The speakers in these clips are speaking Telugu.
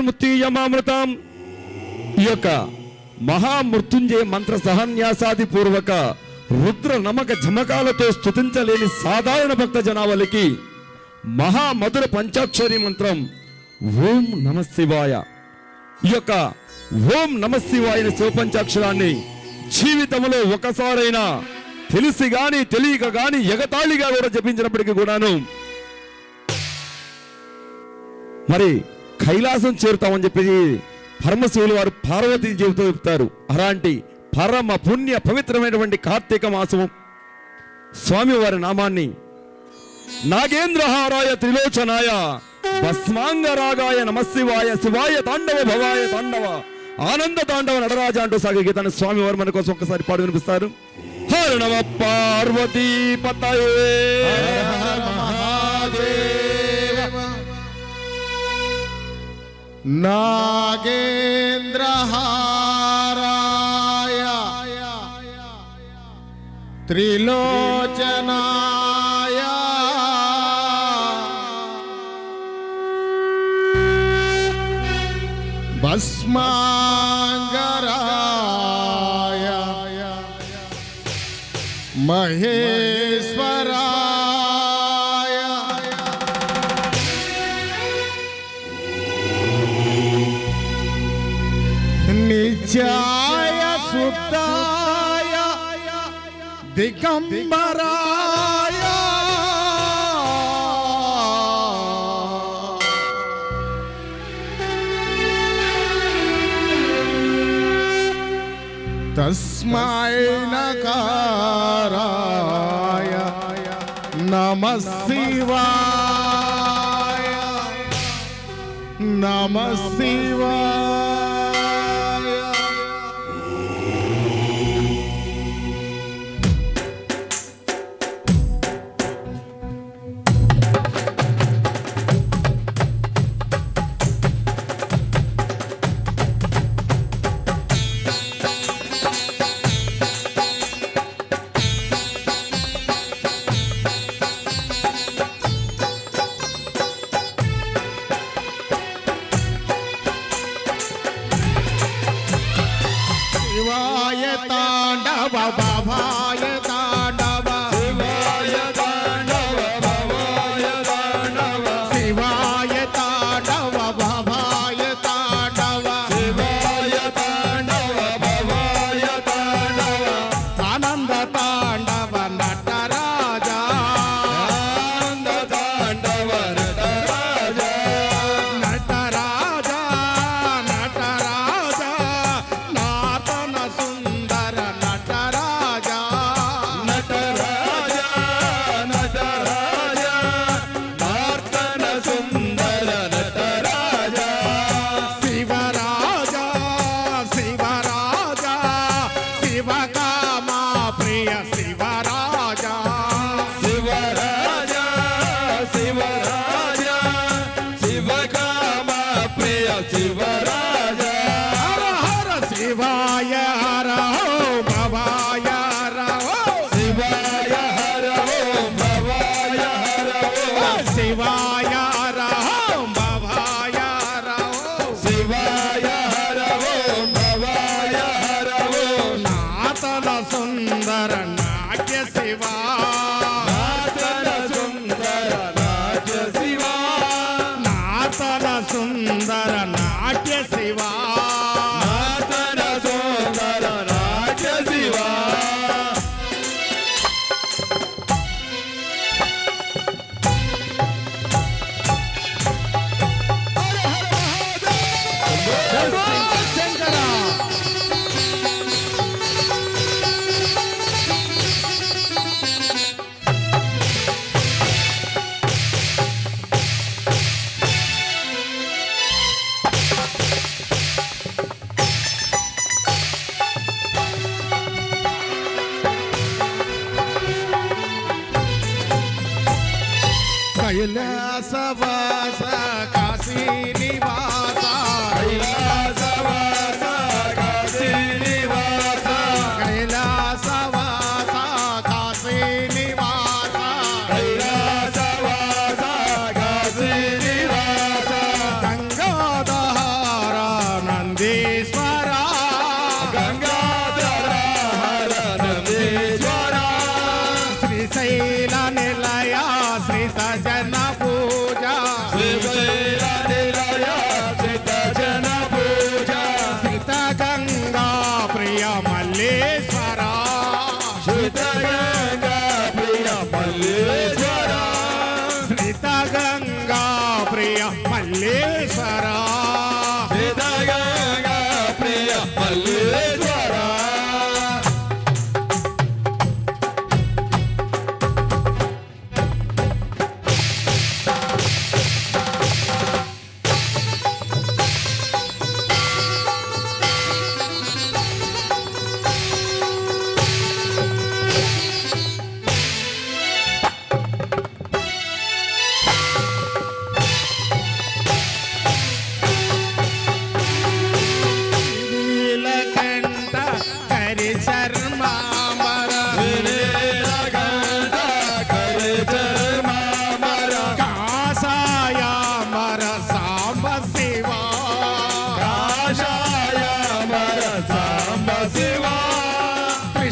మృత్యుయమామృతం ఈ యొక్క మహామృత్యుంజయ మంత్ర సహన్యాసాది పూర్వక రుద్ర నమక జమకాలతో స్థుతించలేని సాధారణ భక్త జనావళికి మహామధుర పంచాక్షరి మంత్రం ఓం నమ శివాయ. ఈ యొక్క ఓం నమ శివాయ అనే శివపంచాక్షరాన్ని జీవితంలో ఒకసారైనా తెలిసి గాని తెలియక గాని ఎగతాళిగా కూడా జపించినప్పటికీ కూడాను మరి కైలాసం చేరుతామని చెప్పి పరమశివులు వారు పార్వతి జీవితం చెప్తారు. అలాంటి పరమ పుణ్య పవిత్రమైనటువంటి కార్తీక మాసము స్వామి వారి నామాన్ని నాగేంద్రహారాయ త్రిలోచనాయ భస్మాంగరాగాయ నమశివాయ శివాయ తాండవ భవాయ తాండవ ఆనంద తాండవ నడరాజ అంటూ సాగే గీతాన్ని స్వామి వారు మన కోసం ఒకసారి పాడు వినిపిస్తారు. హర నమ పార్వతీ పతయే. నాగేంద్రహారాయ త్రిలోచనాయ భస్మాంగరాయ మహేశ్వరాయ నిత్యాయ సుప్తాయ దిగంబరాయ. తస్మై నకారాయ నమ శివాయ నమ శివాయ Rita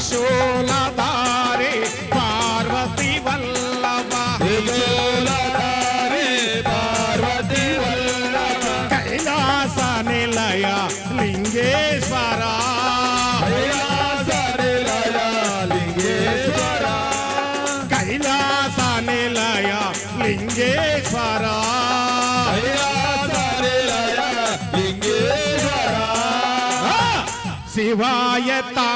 ത്രിശൂലധാരി പാർവതി വല്ലഭ ത്രിശൂലധാരി പാർവതി വല്ലഭ കൈലാസ നിലയ ലിംഗേശ്വര കൈലാസ നിലയ ലിംഗേശ്വര കൈലാസ നിലയ ലിംഗേശ്വര ശിവായ താ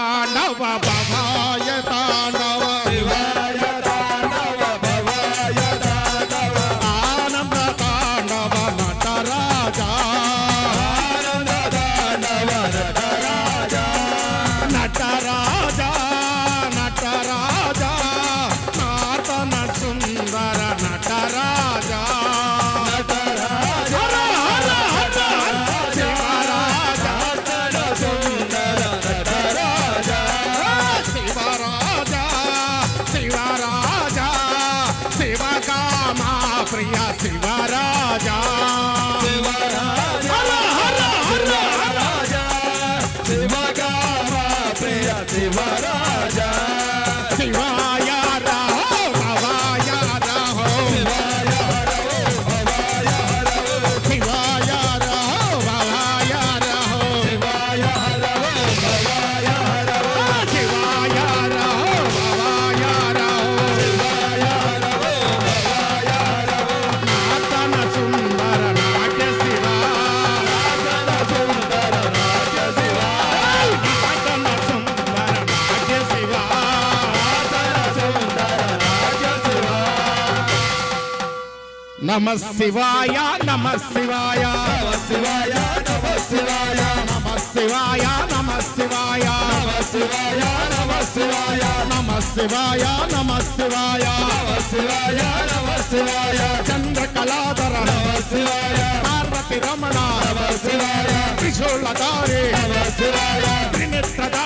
Guevara నమ శివాయ నమ శివాయ. శివాయ నమ శివాయ నమ శివాయ. నమ శివాయ నమ శివాయ. నమ శివాయ నమ శివాయ నమ శివాయ శివాయ నమ శివాయ చంద్రకళాధర. నమ శివాయ పార్వతి రమణ. నమ శివాయ త్రిశూలధారి. నమ శివాయ త్రినేత్రధారి